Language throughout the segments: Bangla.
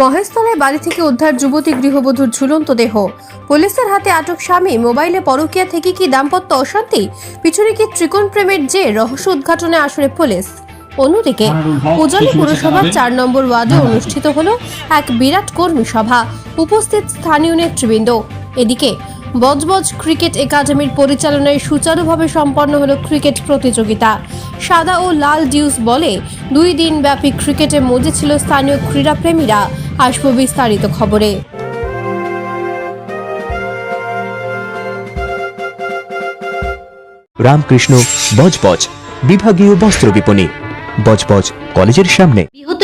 মহেশতলায় বাড়ি থেকে উদ্ধার যুবতী গৃহবধূর ঝুলন্ত দেহ। পুলিশের হাতে আটক স্বামী মোবাইলে পরকিয়া থেকে কি দাম্পত্য অশান্তি? পিছনে কি ত্রিকোণ প্রেমের যে রহস্য উদ্ঘাটনে আসলে পুলিশ? অন্যদিকে উজলি পুরসভার চার নম্বর ওয়ার্ডে অনুষ্ঠিত হলো এক বিরাট কর্মী সভা। উপস্থিত স্থানীয় নেতৃবৃন্দ। এদিকে বজবজ ক্রিকেট একাডেমির পরিচালনায় সুচারুভাবে সম্পন্ন হলো ক্রিকেট প্রতিযোগিতা। সাদা ও লাল ডিউস বলে দুই দিন ব্যাপী ক্রিকেটে মজে ছিল স্থানীয় ক্রীড়াপ্রেমীরা। আসব বিস্তারিত খবরে। রামকৃষ্ণ বজবজ বিভাগীয় বস্ত্র বিপণী বজবজ কলেজের সামনে। বৃহত্তর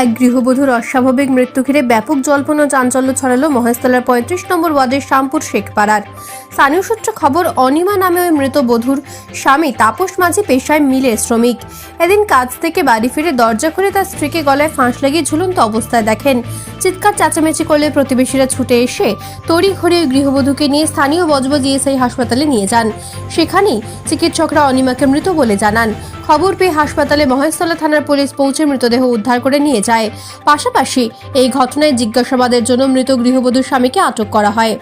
এক গৃহবধূর অস্বাভাবিক মৃত্যু ঘিরে ব্যাপক জল্পনা চাঞ্চল্য ছড়ালো মহেশতলার পঁয়ত্রিশ নম্বর ওয়ার্ডের শ্যামপুর শেখপাড়ার। স্থানীয় সূত্রে খবর, অনিমা নামে ওই মৃত বধূর স্বামী তাপস মাঝি পেশায় মিলে শ্রমিক। এদিন কাজ থেকে বাড়ি ফিরে দরজা খুলে তার স্ত্রীকে গলায় ফাঁস লাগিয়ে ঝুলন্ত অবস্থায় দেখেন। চিৎকার, চেঁচামেচি করলে প্রতিবেশীরা ছুটে এসে তড়ি ঘড়ি ওই গৃহবধূকে নিয়ে স্থানীয় বজবজ ইএসআই হাসপাতালে নিয়ে যান। সেখানেই চিকিৎসকরা অনিমাকে মৃত বলে জানান। খবর পেয়ে হাসপাতালে মহেশতলা থানার পুলিশ পৌঁছে মৃতদেহ উদ্ধার করে নিয়ে যায়। পাশাপাশি এই ঘটনায় জিজ্ঞাসাবাদের জন্য মৃত গৃহবধূর স্বামীকে আটক করা হয়।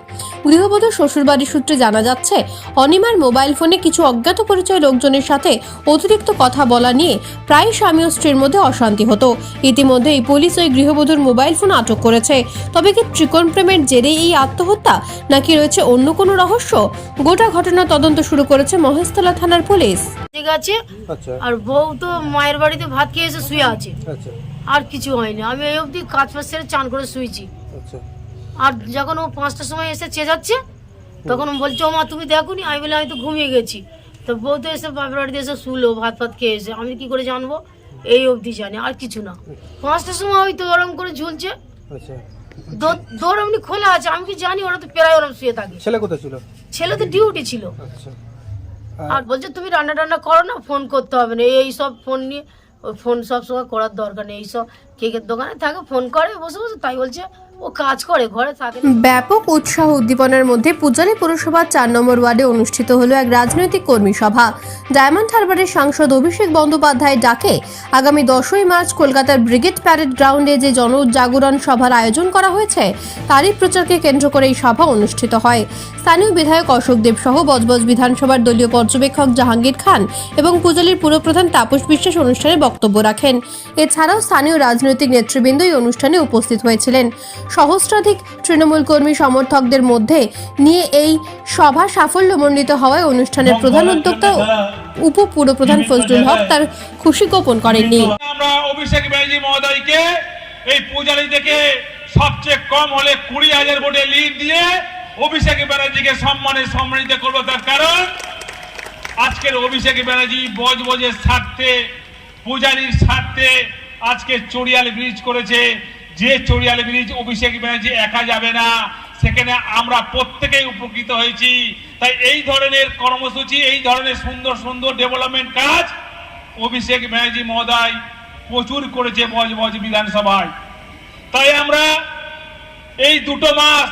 গৃহবধূর শ্বশুরবাড়ির সূত্রে জানা যাচ্ছে অনিমার মোবাইল ফোনে কিছু অজ্ঞাত পরিচয় লোকজনের সাথে অতিরিক্ত কথা বলা নিয়ে প্রায় স্বামী ও স্ত্রীর মধ্যে অশান্তি হতো। ইতিমধ্যে এই পুলিশ ওই গৃহবধূর মোবাইল ফোন আটক করেছে। তবে কি ত্রিকোণ প্রেমের জেরে এই আত্মহত্যা নাকি রয়েছে অন্য কোনো রহস্য? গোটা ঘটনা তদন্ত শুরু করেছে মহেশতলা থানার পুলিশ। ঠিক আছে। আচ্ছা। আর বউ তো মায়ের বাড়িতে ভাত খেয়ে এসে শুয়ে আছে। আচ্ছা। আর কিছু হয়নি। আমি এই অবধি কাজ ফাজ সেরে চান করে শুয়েছি। আচ্ছা। আর যখন ও পাঁচটার সময় এসে চেঁচাচ্ছে তখন বলছে ও মা তুমি দেখোনি? আমি বলে আমি তো ঘুমিয়ে গেছি। তো বউ তো এসে বাপের বাড়িতে এসে শুলো ভাত ফাত খেয়ে এসে। আমি কি করে জানব? এই অবধি জানি আর কিছু না। পাঁচটার সময় ওই তো ওরম করে ঝুলছে। আচ্ছা। দৌড় এমনি খোলা আছে আমি কি জানি ওরা তো প্রায় ওরম শুয়ে থাকে। ছেলে কোথায় ছিল? ছেলে তো ডিউটি ছিল। আচ্ছা। আর বলছে তুমি রান্না টান্না করো না ফোন করতে হবে না। এই সব ফোন নিয়ে ফোন সব সময় করার দরকার নেই। এইসব কেকের দোকানে থাকে ফোন করে, বসে বসে, তাই বলছে, ও কাজ করে, ঘরে থাকে ব্যাপক উৎসাহ উদ্দীপনার মধ্যে পূজালী পুরসভার চার নম্বর ওয়ার্ডে অনুষ্ঠিত হলো এক রাজনৈতিক কর্মী সভা। ডায়মন্ড হারবারের সাংসদ অভিষেক বন্দ্যোপাধ্যায় ডাকে, আগামী দশই মার্চ কলকাতার ব্রিগেড প্যারেড গ্রাউন্ডে যে জনজাগরণ সভার আয়োজন করা হয়েছে, তারই প্রচারকে কেন্দ্র করে এই সভা অনুষ্ঠিত হয়। স্থানীয় বিধায়ক অশোক দেব সহ বজবজ বিধানসভার দলীয় পর্যবেক্ষক জাহাঙ্গীর খান এবং পূজালীর পুরপ্রধান তাপস বিশ্বাস অনুষ্ঠানে বক্তব্য রাখেন। এছাড়াও স্থানীয় রাজনৈতিক নেতৃবৃন্দ এই অনুষ্ঠানে উপস্থিত হয়েছিলেন। সহস্রাধিক তৃণমূল কর্মী সমর্থকদের মধ্যে নিয়ে এই সভা সাফল্যমণ্ডিত হওয়ায় অনুষ্ঠানের প্রধান উদ্যোক্তা উপ পুরপ্রধান ফজলুল হক তার খুশি গোপন করেননি। আমরা অভিষেক ব্যানার্জি মহোদয়কে এই পূজারি থেকে সবচেয়ে কম হলে কুড়ি হাজার ভোটে লিড দিয়ে অভিষেক ব্যানার্জিকে সম্মানে সম্মানিত করব। তার কারণ আজকের অভিষেক ব্যানার্জি বজবজের স্বার্থে পূজারীর স্বার্থে আজকে চড়িয়াল ব্রিজ করেছে। যে চড়িয়াল ব্রিজ অভিষেক ব্যানার্জি একা যাবে না, সেখানে আমরা প্রত্যেকেই উপকৃত হয়েছি। তাই এই ধরনের কর্মসূচি, এই ধরনের সুন্দর সুন্দর ডেভেলপমেন্ট কাজ অভিষেক ব্যানার্জি মহোদয় প্রচুর করেছে বজবজ বিধানসভায়। তাই আমরা এই দুটো মাস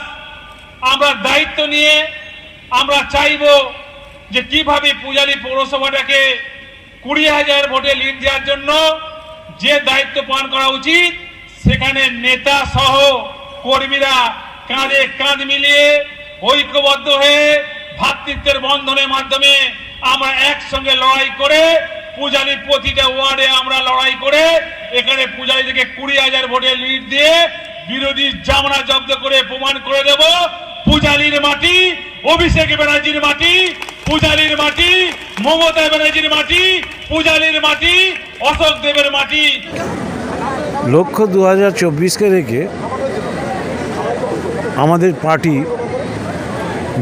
আমরা দায়িত্ব নিয়ে আমরা চাইব যে কীভাবে পূজারী পৌরসভাটাকে কুড়ি হাজার ভোটে লিড দেওয়ার জন্য যে দায়িত্ব পালন করা উচিত, সেখানে নেতা সহ কর্মীরা কাঁধে কাঁধ মিলিয়ে ঐক্যবদ্ধ হয়ে ভ্রাতৃত্বের বন্ধনের মাধ্যমে আমরা একসঙ্গে লড়াই করে পূজারীর প্রতিটা ওয়ার্ডে আমরা লড়াই করে এখানে পূজারী থেকে কুড়ি হাজার ভোটে লিড দিয়ে বিরোধী জামনা জব্দ করে প্রমাণ করে দেব। পূজারীর মাটি, অভিষেক ব্যানার্জির মাটি, পূজারীর মাটি, মমতা ব্যানার্জির মাটি, পূজারীর মাটি অশোক দেবের মাটি। লক্ষ্য দু হাজার চব্বিশকে রেখে আমাদের পার্টি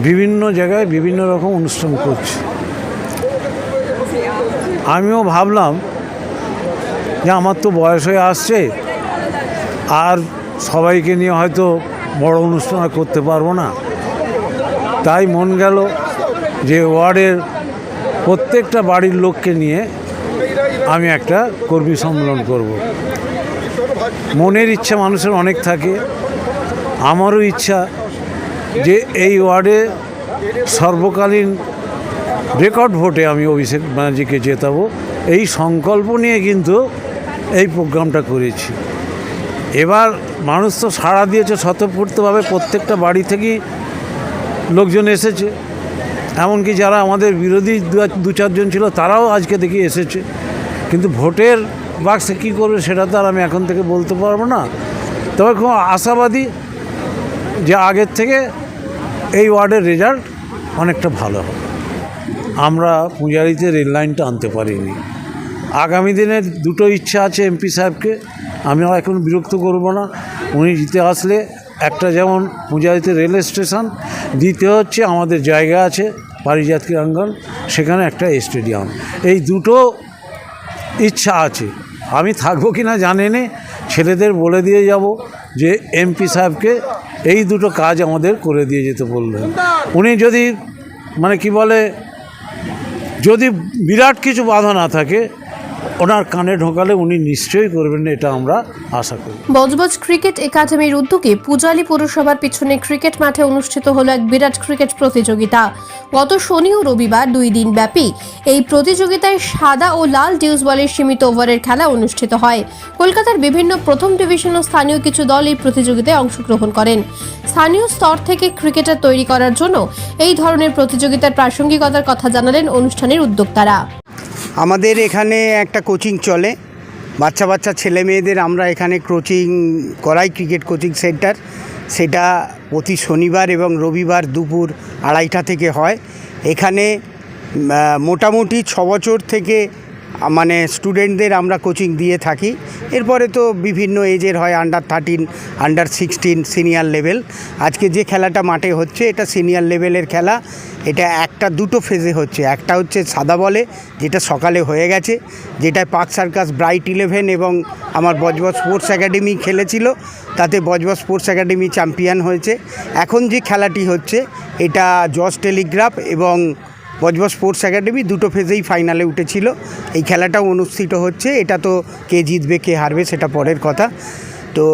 বিভিন্ন জায়গায় বিভিন্ন রকম অনুষ্ঠান করছে। আমিও ভাবলাম যে আমার তো বয়স হয়ে আসছে, আর সবাইকে নিয়ে হয়তো বড় অনুষ্ঠান করতে পারব না। তাই মন গেল যে ওয়ার্ডের প্রত্যেকটা বাড়ির লোককে নিয়ে আমি একটা কর্মী সম্মেলন করব। মনের ইচ্ছা মানুষের অনেক থাকে। আমারও ইচ্ছা যে এই ওয়ার্ডে সর্বকালীন রেকর্ড ভোটে আমি অভিষেক ব্যানার্জিকে জেতাবো। এই সংকল্প নিয়ে কিন্তু এই প্রোগ্রামটা করেছি। এবার মানুষ তো সাড়া দিয়েছে, স্বতঃস্ফূর্তভাবে প্রত্যেকটা বাড়ি থেকেই লোকজন এসেছে। এমনকি যারা আমাদের বিরোধী দু- চারজন ছিল, তারাও আজকে দেখি এসেছে। কিন্তু ভোটের বাক্সে কী করবে সেটা তো আর আমি এখন থেকে বলতে পারব না। তবে খুব আশাবাদী যে আগের থেকে এই ওয়ার্ডের রেজাল্ট অনেকটা ভালো হবে। আমরা পূজারিতে রেল লাইনটা আনতে পারিনি। আগামী দিনের দুটো ইচ্ছা আছে এমপি সাহেবকে আমি এখন বিরক্ত করব না। উনি জিতে আসলে একটা যেমন পূজারিতে রেল স্টেশন, দ্বিতীয় হচ্ছে আমাদের জায়গা আছে পারিজাত ক্রীড়াঙ্গন, সেখানে একটা স্টেডিয়াম। এই দুটো ইচ্ছা আছে। আমি থাকব কি না জানেনি ছেলেদের বলে দিয়ে যাব যে এমপি সাহেবকে এই দুটো কাজ আমাদের করে দিয়ে যেতে বললেন। উনি যদি মানে কি বলে, যদি বিরাট কিছু বাধা না থাকে ওনার কানে ঢোকালে উনি নিশ্চয়ই করবেন এটা আমরা আশা করি। বজবজ ক্রিকেট একাডেমির উদ্যোগে পূজালী পৌরসভার পিছনে ক্রিকেট মাঠে অনুষ্ঠিত হলো এক বিরাট ক্রিকেট প্রতিযোগিতা। গত শনি ও রবিবার দুই দিন ব্যাপী এই প্রতিযোগিতায় সাদা ও লাল ডিউজ বলের সীমিত ওভারের খেলা অনুষ্ঠিত হয়। কলকাতার বিভিন্ন প্রথম ডিভিশন ও স্থানীয় কিছু দল এই প্রতিযোগিতায় অংশগ্রহণ করেন। স্থানীয় স্তর থেকে ক্রিকেটার তৈরি করার জন্য এই ধরনের প্রতিযোগিতার প্রাসঙ্গিকতার কথা জানালেন অনুষ্ঠানের উদ্যোক্তারা। আমাদের এখানে একটা কোচিং চলে। বাচ্চা বাচ্চা ছেলে মেয়েদের আমরা এখানে কোচিং করাই ক্রিকেট কোচিং সেন্টার সেটা প্রতি শনিবার এবং রবিবার দুপুর আড়াইটা থেকে হয়। এখানে মোটামুটি ছ বছর থেকে মানে স্টুডেন্টদের আমরা কোচিং দিয়ে থাকি। এরপরে তো বিভিন্ন এজের হয় under thirteen under sixteen senior level আজকে যে খেলাটা মাঠে হচ্ছে, এটা সিনিয়র লেভেলের খেলা। এটা একটা, দুটো ফেজে হচ্ছে। একটা হচ্ছে সাদা বলে, যেটা সকালে হয়ে গেছে, যেটায় পার্ক সার্কাস ব্রাইট ইলেভেন এবং আমার বজবজ স্পোর্টস একাডেমি খেলেছিল। তাতে বজবজ স্পোর্টস একাডেমি চ্যাম্পিয়ন হয়েছে। এখন যে খেলাটি হচ্ছে, এটা জজ টেলিগ্রাফ এবং বজবজ স্পোর্টস একাডেমি দুটো ফেজেই ফাইনালে উঠেছিল। এই খেলাটাও অনুষ্ঠিত হচ্ছে। এটা তো কে জিতবে, কে হারবে সেটা পরের কথা। তো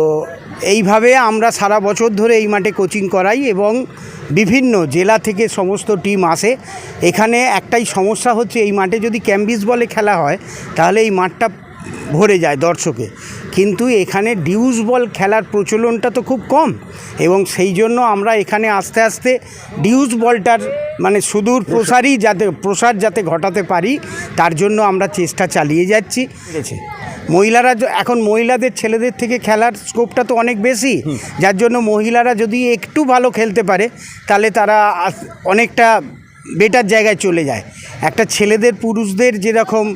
এইভাবে আমরা সারা বছর ধরে এই মাঠে কোচিং করাই এবং বিভিন্ন জেলা থেকে সমস্ত টিম আসে। এখানে একটাই সমস্যা হচ্ছে, এই মাঠে যদি ক্যাম্বিস বলে খেলা হয়, তাহলে এই মাঠটা ভরে যায় দর্শকে। কিন্তু এখানে ডিউজ বল খেলার প্রচলনটা তো খুব কম এবং সেই জন্য আমরা এখানে আস্তে আস্তে ডিউজ বলটার মানে সুদূর প্রসারই যাতে প্রসার যাতে ঘটাতে পারি তার জন্য আমরা চেষ্টা চালিয়ে যাচ্ছি। ঠিক মহিলারা এখন মহিলাদের ছেলেদের থেকে খেলার স্কোপটা তো অনেক বেশি। যার জন্য মহিলারা যদি একটু ভালো খেলতে পারে তাহলে তারা অনেকটা বেটার জায়গায় চলে যায়। একটা ছেলেদের পুরুষদের যেরকম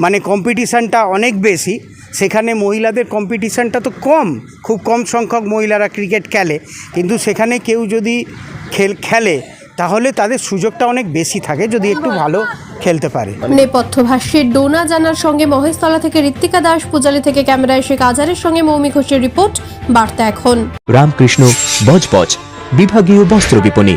মানে কম্পিটিশানটা অনেক বেশি। সেখানে মহিলাদের কম্পিটিশানটা তো কম খুব কম সংখ্যক মহিলারা ক্রিকেট খেলে। কিন্তু সেখানে কেউ যদি খেল খেলে তাহলে তাদের সুযোগটা অনেক বেশি থাকে যদি একটু ভালো খেলতে পারে। নেপথ্য ভাষ্যের ডোনা জানার সঙ্গে মহেশতলা থেকে ঋত্বিকা দাস পূজালী থেকে ক্যামেরায় শেখ আজারের সঙ্গে মৌমি ঘোষের রিপোর্ট বার্তা এখন। রামকৃষ্ণ বজবজ বিভাগীয় বস্ত্র বিপণী।